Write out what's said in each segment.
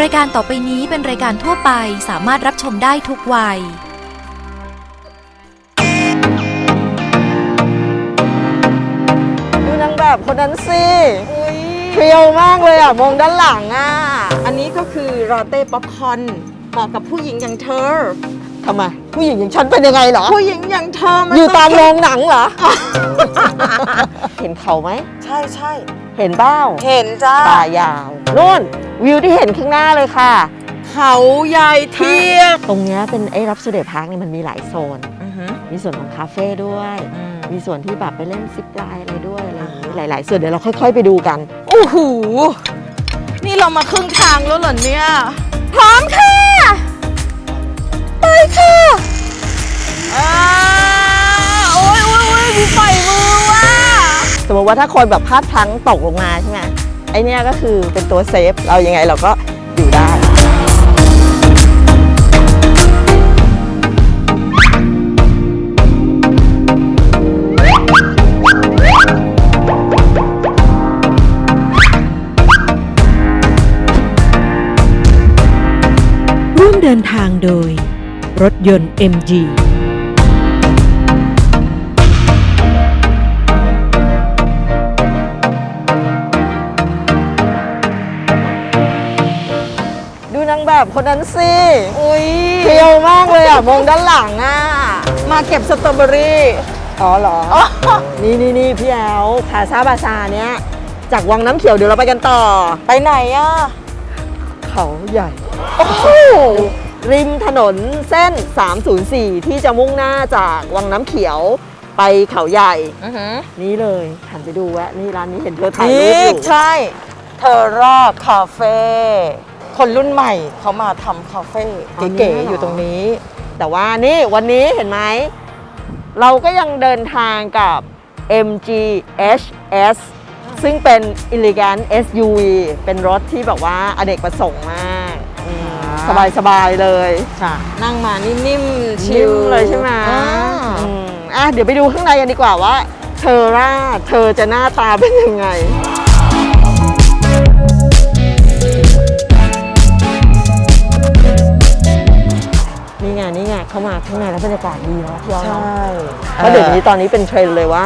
รายการต่อไปนี้เป็นรายการทั่วไปสามารถรับชมได้ทุกวัย ดูนางแบบคนนั้นสิเพียวมากเลยอะ มองด้านหลังอะ อันนี้ก็คือรอเต้ป๊อปคอร์นเหมาะกับผู้หญิงอย่างเธอ ทำไม ผู้หญิงอย่างฉันเป็นยังไงเหรอ ผู้หญิงอย่างเธอมันอยู่ตามงโรงหนังเหรอ เห็นเขาไหม ใช่ใช่ เห็นเบ้าเห็นจ้าป่ายาวนู่นวิวที่เห็นข้างหน้าเลยค่ะ เขาใหญ่เทียบตรงเนี้ยเป็นไอ้รับสุเดพาร์คเนี่ยมันมีหลายโซน มีส่วนของคาเฟ่ด้วย มีส่วนที่แบบไปเล่นซิปไลน์อะไรด้วยอะไรอย่างนี้หลาย ๆ ส่วนเดี๋ยวเราค่อย ๆ ไปดูกัน โอ้โห นี่เรามาครึ่งทางแล้วเหรอเนี่ย พร้อมค่ะ ไปค่ะ อ่า โอ้ยโอ้ยโอ้ยมีปล่อยมือว่ะ สมมติว่าถ้าคนแบบพลาดพลั้งตกลงมาใช่ไหมไอเนี้ยก็คือเป็นตัวเซฟ เรายังไงเราก็อยู่ได้ร่วมเดินทางโดย รถยนต์ MG แบบคนนั้นสิอุ้ยเพียวมากเลยอะมองด้านหลังอะ มาเก็บสตรอเบอรี่อ๋อเหรอ นี่นี่นี่พี่แอลพาซาบาซาเนี้ยจากวังน้ำเขียวเดี๋ยวเราไปกันต่อ ไปไหนอะ เขาใหญ่ โอ้โหริมถนนเส้น 304 ที่จะมุ่งหน้าจากวังน้ำเขียวไปเขาใหญ่อือหือนี่เลยหันไปดูแวะนี่ร้านนี้เห็นเธอถ่ายรูปนี่อยู่ ใช่เทอร่าคาเฟ่ คนรุ่นใหม่เขามาทำคาเฟ่เก๋ๆอยู่ตรงนี้ แต่ว่านี่วันนี้เห็นไหม เราก็ยังเดินทางกับ MG HS ซึ่งเป็น elegant SUV เป็นรถที่แบบว่าอเนกประสงค์มากอืมอ่าสบายๆเลย ค่ะ นั่งมานิ่มๆชินิ่ลมเลยใช่ไหมอ่าอืมอะเดี๋ยวไปดูข้างในกันดีกว่าว่า เธอร่าเธอจะหน้าตาเป็นยังไง นี่ไงนี่ไงเข้ามาข้างในแล้วบรรยากาศดีเนาะพี่อ้อใช่เพราะเดี๋ยวนี้ตอนนี้เป็นเทรนด์เลยว่า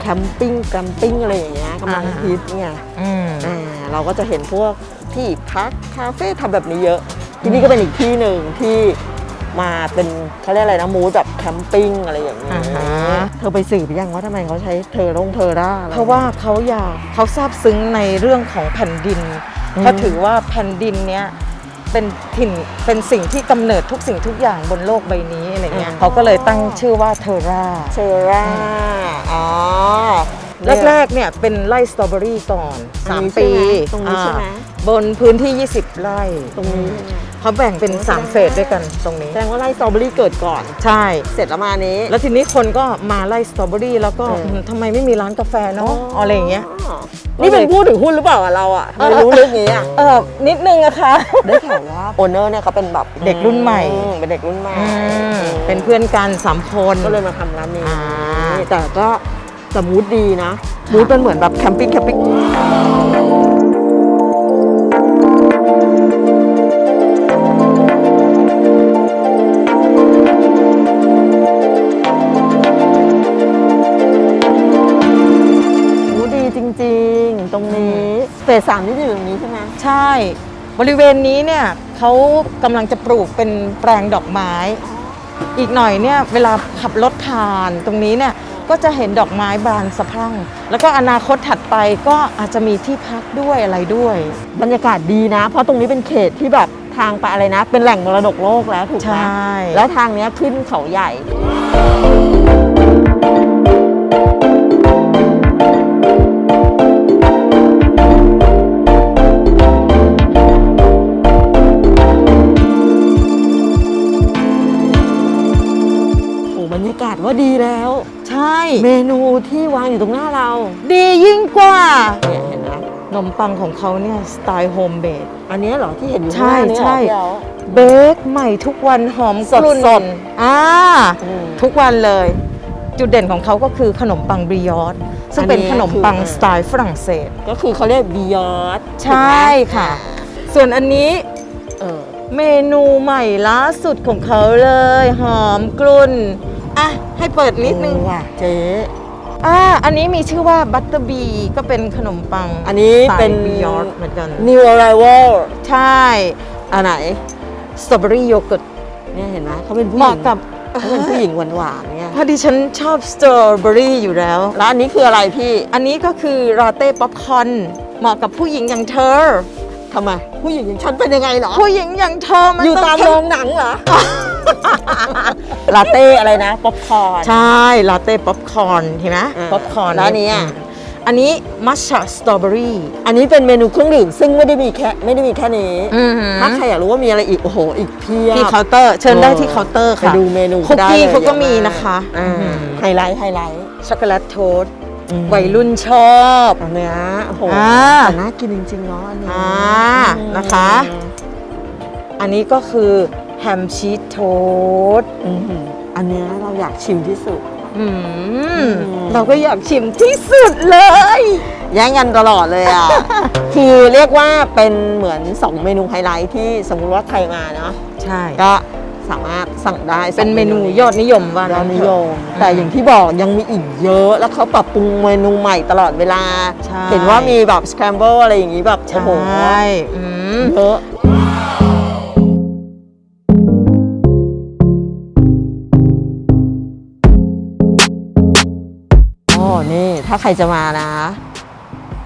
แคมปิ้งแกรมปิ้งอะไรอย่างเงี้ยกำลังอ่าฮิตไงอืมอ่าเราก็จะเห็นพวกที่พักคาเฟ่ทำแบบนี้เยอะ ที่นี่ก็เป็นอีกที่หนึ่งที่มาเป็นเขาเรียกอะไรนะมูดแบบแคมปิ้งอะไรอย่างเงี้ยอ่าฮะ เธอไปสืบหรือยังว่าทำไมเขาใช้เทอร่งเทอร่าอไเพราะว่าเขาอยากเขาซาบซึ้งในเรื่องของแผ่นดินอืมเขาถือว่าแผ่นดินเนี้ย เป็นถิ่นเป็นสิ่งที่กำเนิดทุกสิ่งทุกอย่างบนโลกใบนี้อะไรเงี้ยเขาก็เลยตั้งชื่อว่าเทอร่าเทอร่าอ๋อแรกๆเนี่ยเป็นไร่สตรอเบอรี่ก่อนอันนี้3ปีใช่ไหมตรงนี้ใช่ไหมอ่าบนพื้นที่ 20 ไร่ตรงนี้ เขาแบ่งเป็น3เฟสด้วยกันตรงนี้ แสดงว่าไร่สตรอเบอรี่เกิดก่อน ใช่ เสร็จแล้วมานี้ แล้วทีนี้คนก็มาไล่สตรอเบอรี่แล้วก็เอออืมทำไมไม่มีร้านกาแฟเนาะอะไรอย่างเงี้ยนี่เป็นผู้ถือหุ้นหรือเปล่าอะเราอะทำไม่รู้เรื่องนี้อะเออนิดนึงอะค่ะได้ข่าวว่าโอเนอร์เนี่ยเขาเป็นแบบเด็กรุ่นใหม่อืมเป็นเด็กรุ่นใหม่อืมอืมเป็นเพื่อนกันสามคนก็เลยมาทำร้านนี้อ่าแต่ก็สมูทดีนะมูทเป็นเหมือนแบบแคมปิ้งแคมปิ้ง เฟสสามนี่จะอยู่ตรงนี้ใช่ไหมใช่ บริเวณนี้เนี่ยเขากำลังจะปลูกเป็นแปลงดอกไม้ อีกหน่อยเนี่ยเวลาขับรถผ่านตรงนี้เนี่ยก็จะเห็นดอกไม้บานสะพรั่ง แล้วก็อนาคตถัดไปก็อาจจะมีที่พักด้วยอะไรด้วย บรรยากาศดีนะ เพราะตรงนี้เป็นเขตที่แบบทางไปอะไรนะ เป็นแหล่งมรดกโลกแล้วถูกไหมใช่ แล้วทางเนี้ยขึ้นเขาใหญ่ ว่าดีแล้ว ใช่ เมนูที่วางอยู่ตรงหน้าเรา ดียิ่งกว่าเนี่ยเห็นไหมขนมปังของเขาเนี่ยสไตล์โฮมเบดอันเนี้ยเหรอที่เห็นอยู่ใช่ข้างหน้าเนี่ยเหรอใช่พี่แอ๋ว เบคใหม่ทุกวันหอมสดกลุ่นสด อ่าอืม ทุกวันเลย จุดเด่นของเขาก็คือขนมปังบริยอตซึ่งเป็นอันนี้ขนมปังคือ สไตล์ฝรั่งเศส ก็คือเขาเรียกบิยอดใช่ค่ะ ส่วนอันนี้เออเมนูใหม่ล่าสุดของเขาเลย หอมกลุ่น อะ ให้เปิดนิดนึง เออว่ะเจ๊อ่า อันนี้มีชื่อว่าบัตเตอร์บีก็เป็นขนมปังอันนี้เป็น บิยอร์กเหมือนกัน New Arrival ใช่ อันไหน สตรอเบอรี่โยเกิร์ต เนี่ยเห็นไหมเขาเป็นผู้เหหมาะญิงกับ เขาเป็นผู้หญิงหวานๆเนี่ยพอดีฉันชอบสตรอเบอรี่อยู่แล้ว แล้วอันนี้คืออะไรพี่ อันนี้ก็คือลาเต้ป๊อปคอร์นเหมาะกับผู้หญิงอย่างเธอ ทำไม ผู้หญิงอย่างฉันเป็นยังไงเหรอ ผู้หญิงอย่างเธอมันอยู่ต้องตามเข้โรงหนังเหรอ ลาเต้อะไรนะ ป๊อปคอร์น ใช่ ลาเต้ป๊อปคอร์นเห็นไหมอ่าป๊อปคอร์นแล้วอันนี้อะอันนี้มัชชาสตรอเบอรี่อันนี้เป็นเมนูเครื่องดื่มซึ่งไม่ได้มีแค่ไม่ได้มีแค่นี้ถ้าใครอยากรู้ว่ามีอะไรอีก โอ้โห อีกเพียบ ที่เคาน์เตอร์เชิญได้ที่เคาน์เตอร์ไปค่ะดูเมนูคุกกี้ได้ลยเขาก็ยอะมีนะคะอ่าอืมไฮไลท์ไฮไลท์ช็อกโกแลตโทสต์อืม วัยรุ่นชอบอันเนี้ยโอ้โหอ่า แต่น่ากินจริงๆเนาะอันนี้อ่านะคะ อันนี้ก็คือแฮมชีสโทสต์อืมอันเนี้ยเราอยากชิมที่สุด อืมมเราก็อยากชิมที่สุดเลย แย่งกันตลอดเลยอะ คือเรียกว่าเป็นเหมือน 2 เมนูไฮไลท์ที่สมมุติว่าใครมาเนาะ ใช่ ก็ สามารถสั่งได้สองเป็นเมนูยอดนิยมว่ายองั้ดนนิเถยอะมแต่อย่างที่บอกยังมีอีกเยอะ แล้วเขาปรับปรุงเมนูใหม่ตลอดเวลาใช่เห็นว่ามีแบบสแครมเบิลอะไรอย่างงี้แบบใชโอ้โห่อืมเยอะโอ้นี่ถ้าใครจะมานะ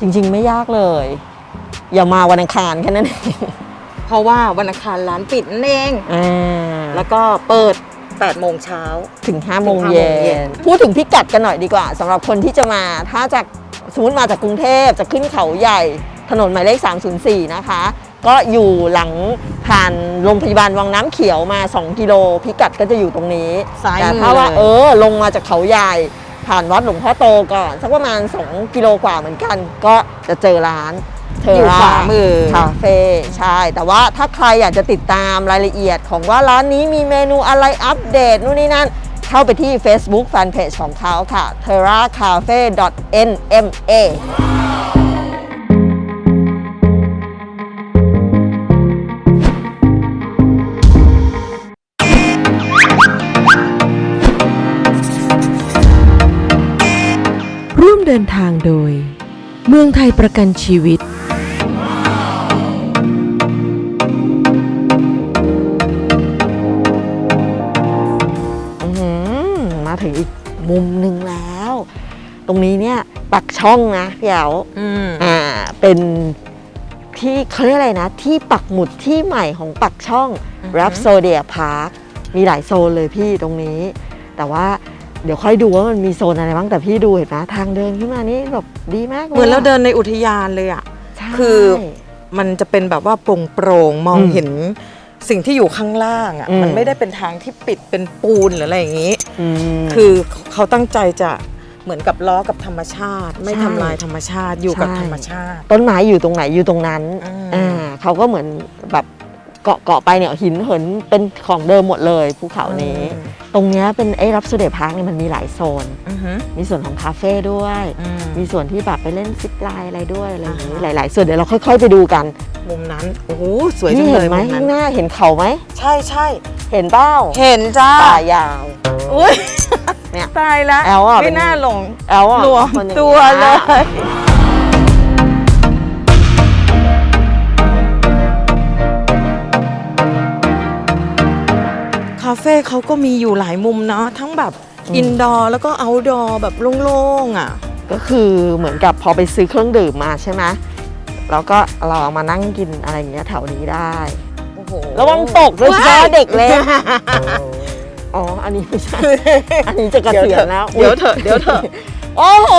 จริงๆไม่ยากเลย อย่ามาวันอังคารแค่นั้นเอง เพราะว่าวันอังคารร้านปิดนั่นเอง อ่าแล้วก็เปิด8โมงเช้า ถึง5โมงถึง5เย็โมงเย็นน พูดถึงพิกัดกันหน่อยดีกว่าสำหรับคนที่จะมาถ้าจากสมมติมาจากกรุงเทพจะขึ้นเขาใหญ่ถนนหมายเลข 304 นะคะ ก็อยู่หลังผ่านโรงพยาบาลวังน้ำเขียวมา 2 กิโลพิกัดก็จะอยู่ตรงนี้ ซ้ายแต่มือถ้าว่าเลย เออลงมาจากเขาใหญ่ ผ่านวัดหลวงพ่อโตก่อน สักประมาณ 2 กิโลกว่าเหมือนกัน ก็จะเจอร้านเท อยู่ราขวามือคาเฟ่ใช่ แต่ว่าถ้าใครอยากจะติดตามรายละเอียดของว่าร้านนี้มีเมนูอะไรอัปเดตนู่นนี่นั่น เข้าไปที่ Facebook Fanpage ของเขาค่ะ terracafe.nma ร่วมเดินทางโดย เมืองไทยประกันชีวิต ตรงนี้เนี่ยปักช่องนะพี่เอ๋วอืมอ่าเป็นที่เขาเรียกอะไรนะ ที่ปักหมุดที่ใหม่ของปักช่องอือฮึรับโซเดียพาร์คมีหลายโซนเลยพี่ตรงนี้ แต่ว่าเดี๋ยวค่อยดูว่ามันมีโซนอะไรบ้างแต่พี่ดูเห็นไหมทางเดินขึ้นมานี่แบบดีมากลยเหมือนเราเดินในอุทยานเลยอะใช่คือมันจะเป็นแบบว่าโปร่งโปร่งๆมองอืมเห็นสิ่งที่อยู่ข้างล่างอะอืมมันไม่ได้เป็นทางที่ปิดเป็นปูนหรืออะไรอย่างนี้มคือเขาตั้งใจจะ เหมือนกับล้อกับธรรมชาติ ไม่ใช่ทำลายธรรมชาติอยู่กับใช่ ธรรมชาติ ต้นไม้อยู่ตรงไหนอยู่ตรงนั้นอืมอ่าเขาก็เหมือนแบบ เกาะเกาะไปเนี่ยหินเหินเป็นของเดิมหมดเลยภูเขานี้ ตรงเนี้ยเป็นไอ้รับโซเดพาร์คเนี่ยมันมีหลายโซน อือหือมีส่วนของคาเฟ่ด้วย อืม มีส่วนที่แบบไปเล่นซิปไลน์อะไรด้วยอะไรอย่างนี้อ่าหฮะลาย ๆ ส่วนเดี๋ยวเราค่อย ๆ ไปดูกันมุมนั้นโอ้โหสวยจันี่งเลเห็ยนไหมมุมนั้ข้านงหน้าเห็นเขาไหมใช่ใช่เห็นเป้าเห็นจ้าป่ายาว อุ้ยเนี่ยตายแล้วแอลอะเป็ไม่น น่าหลงแอลอะรวมคนอย่างตัวนี้เลยาเฟ่เขาก็มีอยู่หลายมุมเนาะทั้งแบบอินดอร์แล้วก็เอาดอร์แบบโล่งๆอะ ก็คือเหมือนกับพอไปซื้อเครื่องดื่มมาใช่ไหมแล้วก็เราเอามานั่งกินอะไรอย่างเงี้ยแถวนี้ได้ โอ้โหระวังตกด้วยจ้าว้ายเด็กเล็กอ๋อ อันนี้ไม่ใช่ อันนี้จะเกษียณแล้วเดี๋ยวเถอะเดี๋ยวเถอะโอ้โห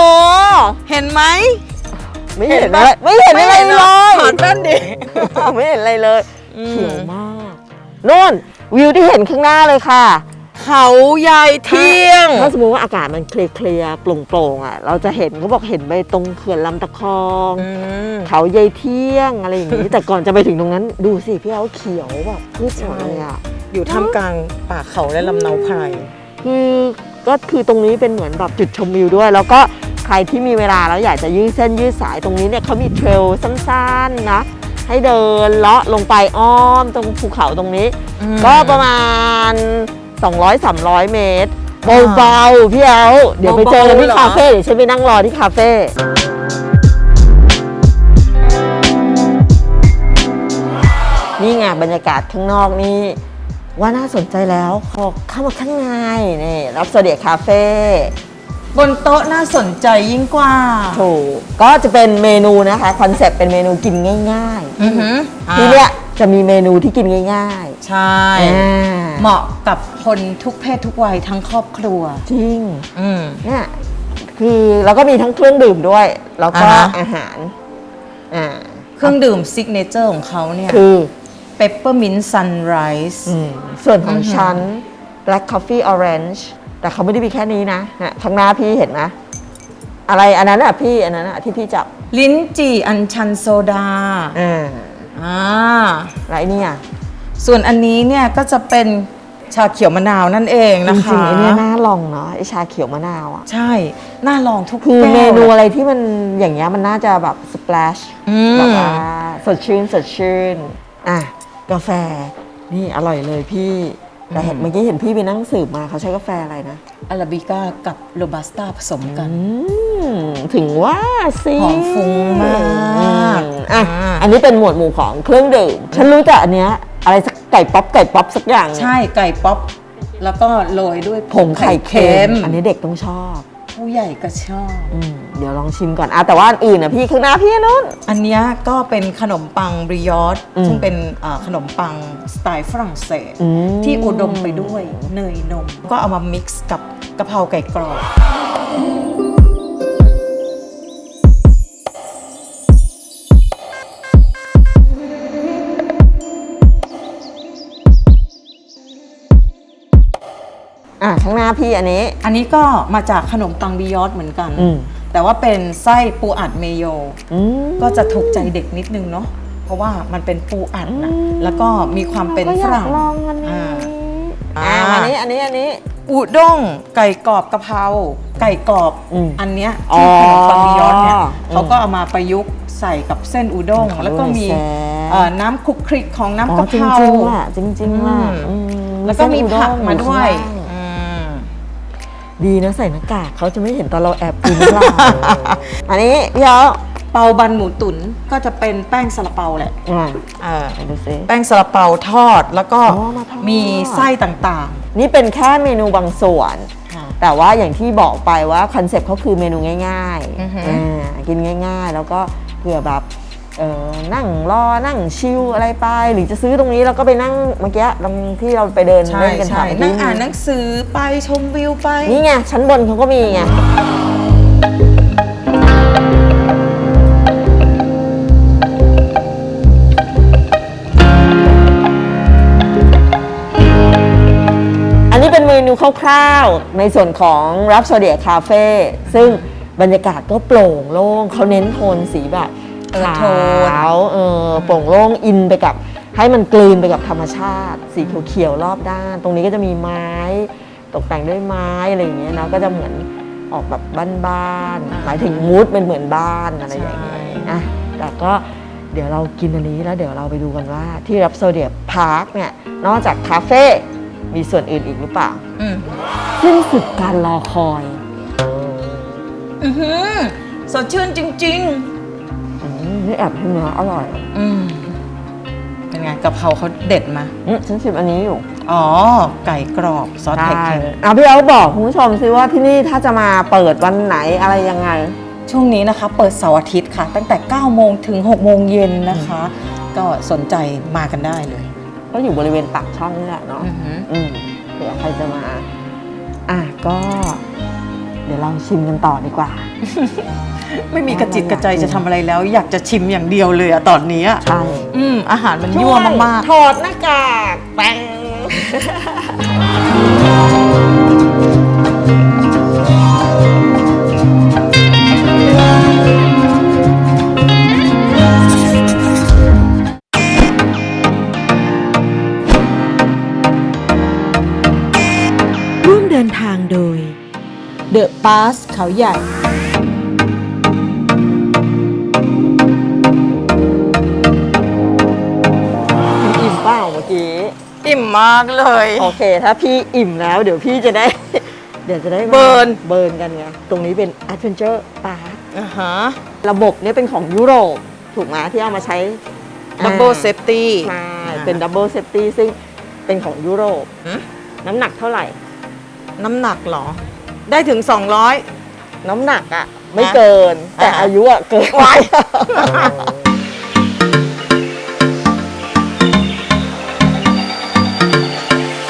เห็นไหมไม่เห็นเห็นอะปะไรไม่เห็นอะไรเลยถอดแว่นดิไม่เห็นอะไรเลยอืมเขียวมากนู่น วิวที่เห็นข้างหน้าเลยค่ะ เขาใหญ่เที่ยง ถ้าสมมติว่าอากาศมันเคลียร์ๆโปร่งๆอะ เราจะเห็นเขาบอกเห็นไปตรงเขื่อนลำตะคอง อืม เขาใยเที่ยงอะไรอย่างนี้ แต่ก่อนจะไปถึงตรงนั้นดูสิพี่เอาเขียวแบบพืชหมดเลยอะ อยู่ท่ามกลางป่าเขาและลำเนาไพรคือก็คือตรงนี้เป็นเหมือนแบบจุดชมวิวด้วย แล้วก็ใครที่มีเวลาแล้วอยากจะยืดเส้นยืดสายตรงนี้เนี่ยเขามีเทรลสั้นๆนะ ให้เดินเลาะลงไปอ้อมตรงภูเขาตรงนี้อืมก็ประมาณ 200-300 เมตรเบาๆพี่เอาเดี๋ยวไปเจอกันที่เบาๆเหรอคาเฟ่เดี๋ยวฉันไปนั่งรอที่คาเฟ่นี่ไงบรรยากาศข้างนอกนี่ว่าน่าสนใจแล้วขอเข้ามาข้างในนี่รับโซเดียคาเฟ่ บนโต๊ะน่าสนใจยิ่งกว่า ถูกก็จะเป็นเมนูนะคะคอนเซ็ปต์เป็นเมนูกินง่ายอือหือๆที่เนี้ยจะมีเมนูที่กินง่ายใช่ ๆอ่าเหมาะกับคนทุกเพศทุกวัยทั้งครอบครัว จริงอืม เนี่ยคือเราก็มีทั้งเครื่องดื่มด้วย แล้วก็อ่าฮะ อาหารอ่าเครื่องดื่มซิกเนเจอร์ของเขาเนี่ยคือ เปปเปอร์มินต์ซันไรส์อส่วนของอือหือ ฉัน black coffee orange แต่เขาไม่ได้มีแค่นี้นะฮะข้างหน้าพี่เห็นนะอะไรอันนั้นอะพี่อันนั้นอะที่พี่จับลิ้นจี่อัญชันโซดาอ่าอ่าแล้วไอ้เนี่ย ส่วนอันนี้เนี่ยก็จะเป็นชาเขียวมะนาวนั่นเองจนะคะริงๆไอ้เนี่ยน่าลองเนาะไอชาเขียวมะนาวอะ ใช่น่าลองทุกคือแก้วเมนูลยอะไรที่มันอย่างเงี้ยมันน่าจะแบบสเปลชอืมแบบว่าสดชื่นสดชื่น อะ กาแฟนี่อร่อยเลยพี่ แต่เห็นเมื่อกี้เห็นพี่ไปนั่งสืบมาเขาใช้กาแฟอะไรนะอาราบิก้ากับโรบัสต้าผสมกันอืมถึงว่าสิหอมฟุ้งมากอืมอะอ่าอันนี้เป็นหมวดหมู่ของเครื่องดื่ม ฉันรู้แต่อันเนี้ยอะไรสักไก่ป๊อปไก่ป๊อปสักอย่างเนี่ยใช่ไก่ป๊อปแล้วก็โรยด้วยผงไข่เค็ม อันนี้เด็กต้องชอบ ผู้ใหญ่ก็ชอบ อืมเดี๋ยวลองชิมก่อนอะแต่ว่าอันอื่นนะพี่ข้างหน้าพี่นู้นอันเนี้ยก็เป็นขนมปังบริยอตอืมซึ่งเป็นอ่าขนมปังสไตล์ฝรั่งเศส อืม ที่อุดมไปด้วยเนยนม ก็เอามามิกซ์กับกะเพราไก่กรอบางหน้าพี่อันนี้ อันนี้ก็มาจากขนมปังบิยอตเหมือนกัน อืม แต่ว่าเป็นไส้ปูอัดเมโย อืม ก็จะถูกใจเด็กนิดนึงเนาะ เพราะว่ามันเป็นปูอัดนะอืมแล้วก็มีความเป็นก็อฝยากรั่งลองอันนี้ อ่า อ่าอ่า อันนี้อันนี้อันนี้ อุด้งไก่กรอบกะเพราไก่กรอบอืมอันเนี้ยอ๋อที่ขนมปังบิยอตเนี่ยอืมเขาก็เอามาประยุกต์ใส่กับเส้นอุด้งขอดูแล้วก็มีหน่อยแซ่เอ่อน้ำคลุกคลิกของน้ำอ๋อกะจเพริงราจริงๆว่ะจริงจริงๆว่ะอืมอืมแล้วก็มีเส้นอุด้งผักมาด้วยอข้างล่างอืม ดีนะใส่หน้ากากเขาจะไม่เห็นตอนเราแอบกินหรือเปล่าอันนี้พี่เอาเปาบันหมูตุ๋นก็จะเป็นแป้งซาลาเปาแหละอ่าเออไปดูซิ แป้งซาลาเปาทอดแล้วก็อ๋อมาทอด มีไส้ต่าง นี่เป็นแค่เมนูบางส่วนๆค่ะแต่ว่าอย่างที่บอกไปว่าคอนเซ็ปต์เขาคือเมนูง่ายอือฮึ ๆอ่ากินง่ายๆ แล้วก็เผื่อแบบเออ นั่งรอนั่งชิลอะไรไป หรือจะซื้อตรงนี้แล้วก็ไปนั่งเมื่อกี้ตรงที่เราไปเดินใช่เล่นกันใช่แถวนั่งอ่านหนังสือไปชมวิวไป นี่ไงชั้นบนเขาก็มีไงอันนี้เป็นเมนูคร่าวๆ ในส่วนของรับโซเดียคาเฟ่ซึ่งบรรยากาศก็โปร่งโล่งเขาเน้นโทนสีแบบ เออขาโทนวเออโปร่งโล่งอินไปกับ ให้มันกลืนไปกับธรรมชาติ สีเขียวๆรอบด้าน ตรงนี้ก็จะมีไม้ ตกแต่งด้วยไม้อะไรอย่างเงี้ยนะก็จะเหมือนออกแบบบ้านๆหมายถึงมูดเป็นเหมือนบ้านอะไรอย่างเงี้ยอะแต่ก็เดี๋ยวเรากินอันนี้แล้วเดี๋ยวเราไปดูกันว่าที่รับโซเดียพาร์คเนี่ยนอกจากคาเฟ่มีส่วนอื่นอีกหรือเปล่าอืมสิ้นสุดการรอคอย อือหือสดชื่นจริงอืม นี่แอบให้เนื้ออร่อยๆอืมเป็นไงกะเพราเขาเด็ดมาอืมฉันชิมอันนี้อยู่อ๋อ ไก่กรอบซอสไข่เค็มเอาพี่เอาบอกคุณผู้ชมซิว่าที่นี่ถ้าจะมาเปิดวันไหนอะไรยังไง ช่วงนี้นะคะ เปิดเสาร์อาทิตย์ค่ะ ตั้งแต่ 9 โมงถึง 6 โมงเย็นนะคะ ก็สนใจมากันได้เลย ก็อยู่บริเวณปากช่องนี่แหละเนาะอือหืออืมเผื่อใครจะมา อะก็ เดี๋ยวเราชิมกันต่อดีกว่า ไม่มีกระจิตกระใจจะทำอะไรแล้ว อยากจะชิมอย่างเดียวเลยอะตอนนี้อะใช่ อืมอาหารมันยั่วมากถอดหน้ากากแปง ปาสเขาใหญ่อกี้ อิ่มมากเลย โอเค ถ้าพี่อิ่มแล้ว เดี๋ยวพี่จะได้ เดี๋ยวจะได้มาเบิร์น เบิร์นกันไงตรงนี้เป็น Adventure Park อ่าฮะระบบเนี้เป็นของยุโรป ถูกไหมที่เอามาใช้ดับเบิลอ่าเซฟตี้ใช่เป็นดับเบิลเซฟตี้ซึ่งเป็นของยุโรปหืมน้ำหนักเท่าไหร่ น้ำหนักเหรอ ได้ถึง 200 น้ำหนักอะไม่เกิน แต่อ่า อายุอะเกิน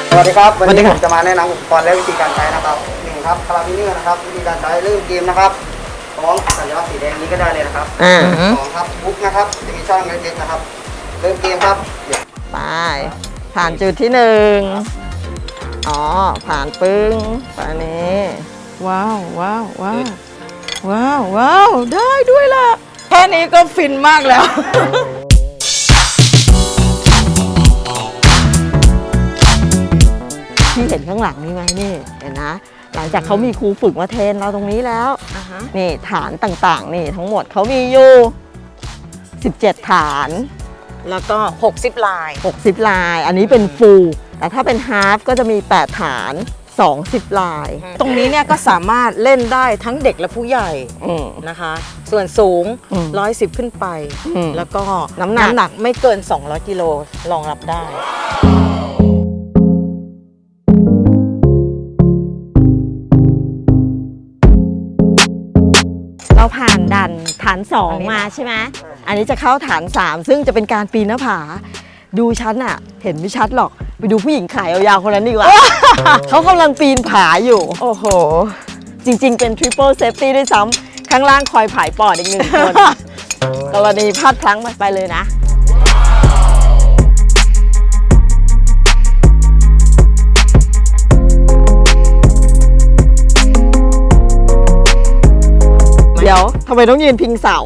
สวัสดีครับ วันนี้ผมจะมาแนะนำอุปกรณ์และวิธีการใช้นะครับหนึ่งครับคาราบิเนอร์นะครับ วิธีการใช้เริ่มเกมนะครับสองสัญลักษณ์สีแดงนี้ก็ได้เลยนะครับอ่าสองครับบุ๊กนะครับจะมีช่องเล็กๆนะครับ เริ่มเกมครับ ไปผ่านจุดที่หนึ่ง อ๋อ ผ่านปึ้งไปอันนี้ว้าวว้าวว้าวว้าวว้าวได้ด้วยล่ะ แค่นี้ก็ฟินมากแล้ว ที่เห็นข้างหลังนี่ไหมนี่ เห็นนะ หลังจากเขามีครูฝึกมาเทรนเราตรงนี้แล้ว นี่ฐานต่างๆ นี่ทั้งหมดเขามีอยู่ 17 ฐาน แล้วก็ 60 ลาย 60 ลาย อันนี้เป็นฟูลแต่ถ้าเป็นฮาฟก็จะมี 8 ฐาน 20 ลาย ตรงนี้เนี่ยก็สามารถเล่นได้ทั้งเด็กและผู้ใหญ่อืม นะคะ ส่วนสูง อืม110 ขึ้นไป อืมแล้วก็น้ำหนัก หนักไม่เกิน 200 กิโลรองรับได้ เราผ่านดันฐานอันนี้2มาใช่ไหม อันนี้จะเข้าฐาน 3 ซึ่งจะเป็นการปีนหน้าผา ดูฉันอะเห็นไม่ชัดหรอก ไปดูผู้หญิงขายยาวๆคนนั้นดีกว่า เขากำลังปีนผาอยู่ โอ้โห จริงๆ เป็น Triple Safety ด้วยซ้ำข้างล่างคอยผายปอดอีกหนึ่งคน กรณีพลาดพลั้งไปเลยนะ ดี๋ยวทำไมต้องยืนพิงเสา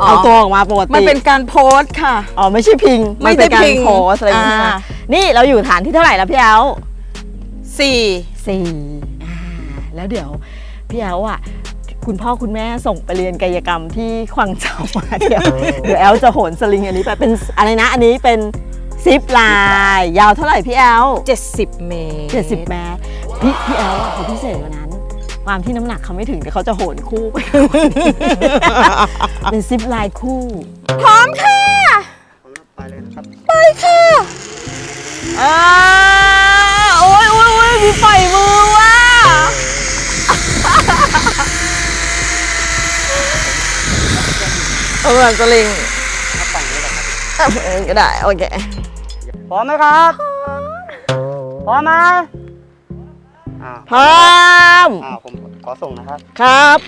อ๋อ เอาตัวออกมาปกติมันเป็นการโพสต์ค่ะ อ๋อไม่ใช่พิงไม่นเป็นการได้พิงโพสอะไรอย่างเงี้ยอ่า นี่เราอยู่ฐานที่เท่าไหร่แล้วพี่แอล4สี่อ่าแล้วเดี๋ยวพี่แอลอะ คุณพ่อคุณแม่ส่งไปเรียนกายกรรมที่ควังเจ้ามาเดี๋ยวเดี๋ยวแอลจะโหนสลิงอันนี้ไปเป็นอะไรนะ อันนี้เป็นซิปลายยาวเท่าไหร่พี่แอล70เมตรเจ็ดสิบแมตรพี่พี่แอลอะเขาพิเศษกว่านั้น ความที่น้ำหนักเขาไม่ถึงเดี๋ยวเขาจะโหนคู่ไป เป็นซิปลายคู่ พร้อมค่ะ ไปเลยนะครับอ่าโอ้ยโอ้ยโอ้ยมีปล่อยมือว่ะเออสลิงฝั่งนี้แหละครับเออก็ได้ โอเค พร้อมไหมครับ พร้อมไหมอ่า พร้อมอ่าผมขอส่งนะครับ ครับ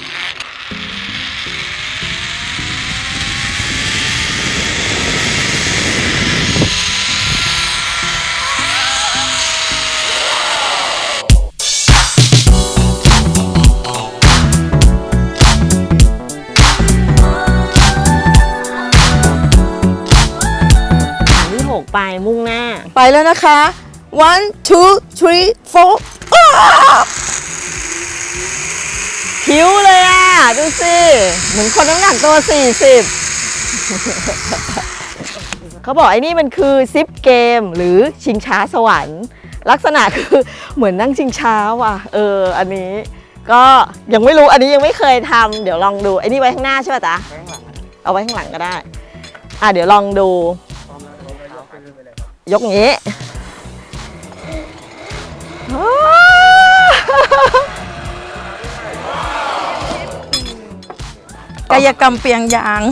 ฐานที่หกไปมุ่งหน้า ไปแล้วนะคะ one two three four คิ้วเลยอะ ดูสิ เหมือนคนน้ำหนักตัว 40 เขาบอกไอ้นี่มันคือซิปเกมหรือชิงช้าสวรรค์ ลักษณะคือเหมือนนั่งชิงช้าว่ะ เออ อันนี้ก็ยังไม่รู้อันนี้ยังไม่เคยทำเดี๋ยวลองดูไอ้นี่ไว้ข้างหน้าใช่ป่ะจ๊ะเอาไว้ข้างหลังก็ได้ อะเดี๋ยวลองดูยครับยกอย่างนี้ กายกรรมเปียงยาง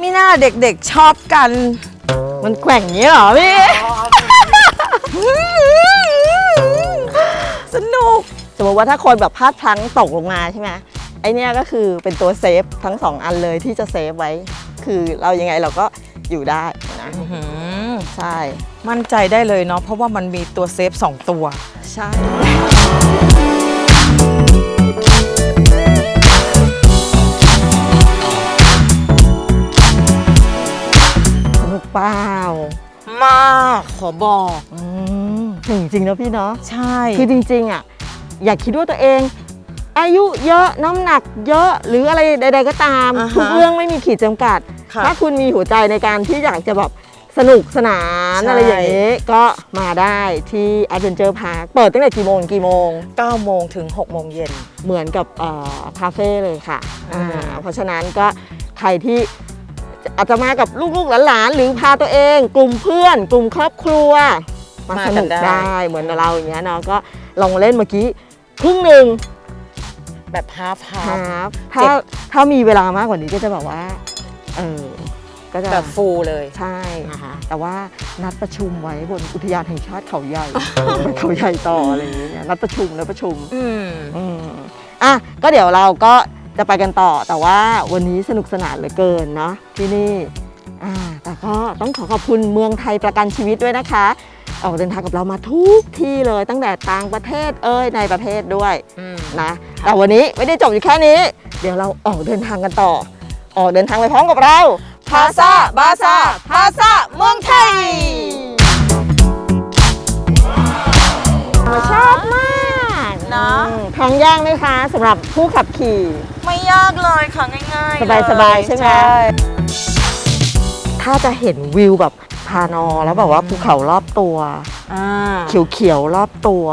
มีหน้าเด็กๆชอบกัน มันแกว่งอย่างนี้เหรอพี่ สนุก สมมติว่าถ้าคนแบบพลาดพลั้งตกลงมาใช่ไหมไอเนี้ยก็คือเป็นตัวเซฟทั้งสองอันเลยที่จะเซฟไว้ คือเรายังไงเราก็อยู่ได้นะใช่ มั่นใจได้เลยเนาะเพราะว่ามันมีตัวเซฟ2ตัว ใช่สนุกเปล่ามากขอบอกอืมถึงจริงๆนะพี่เนาะใช่ คือจริง ๆอะอย่าคิดว่าตัวเอง อายุเยอะน้ำหนักเยอะหรืออะไรใด ๆ ก็ตาม อ่าฮะทุกเรื่องไม่มีขีดจำกัด ค่ะ ถ้าคุณมีหัวใจในการที่อยากจะแบบ สนุกสนานใช่ อะไรอย่างนี้ ก็มาได้ที่ Adventure Park เปิดตั้งแต่กี่โมงกี่โมง 9โมงถึง6โมงเย็น เหมือนกับเอ่อคาเฟ่เลยค่ะอืมอ่า เพราะฉะนั้นก็ใครที่อาจจะมากับลูกๆหลานๆหรือพาตัวเอง กลุ่มเพื่อน กลุ่มครอบครัว มาสนุกได้ เหมือนเราอย่างเงี้ยเนาะก็ลองเล่นเมื่อกี้ครึ่งหนึ่งแบบฮาฟฮาคฟรับถ้าถ้ามีเวลามากกว่านี้ก็จะแบบว่าเออ ก็จะแบบฟูลเลย ใช่ นะคะ แต่ว่านัดประชุมไว้บนอุทยานแห่งชาติเขาใหญ่ เขาใหญ่ต่ออะไรอย่างเงี้ยนัดประชุมนัดประชุมอืมอืมอะก็เดี๋ยวเราก็จะไปกันต่อแต่ว่าวันนี้สนุกสนานเหลือเกินเนาะที่นี่อ่าแต่ก็ต้องขอขอบคุณเมืองไทยประกันชีวิตด้วยนะคะ ออกเดินทางกับเรามาทุกที่เลยตั้งแต่ต่างประเทศเอ้ยในประเทศด้วยอืมนะแต่วันนี้ไม่ได้จบอยู่แค่นี้ เดี๋ยวเราออกเดินทางกันต่อ ออกเดินทางไปพร้อมกับเรา พาซาบาซาพาซาเมืองไทยชอบมากนะอืมทางย่างไหมคะสำหรับผู้ขับขี่ ไม่ยากเลยค่ะง่ายๆสบายเลสบายๆใช่ไหม ถ้าจะเห็นวิวแบบพานอแล้วแบบว่าภูเขารอบตัว อ่าเขียวๆรอบตัว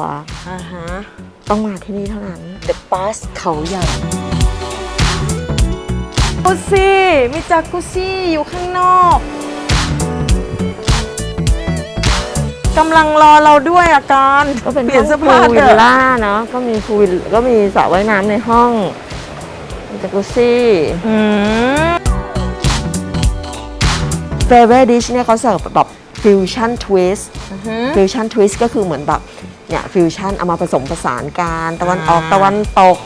อ่าฮะ ต้องมาที่นี่เท่านั้น The Bus เขาใหญ่ กุซี่มีจากกุซี่อยู่ข้างนอกกำลังรอเราด้วยอาการก็เป็นเปลี่ยนเสื้อห้ผ้าองพูลเถวิลอะล่าเนาะก็มีพูลวิลก็มีสระว่ายน้ำในห้องมีจักรุซี่อืมเฟเวอร์ดิชเนี่ยเขาเสิร์ฟแบบฟิวชั่นทวิสต์ฟิวชั่นทวิสต์ก็คือเหมือนแบบเนี่ยฟิวชั่นเอามาผสมผสานกันตะวันออกอ่า ตะวันตก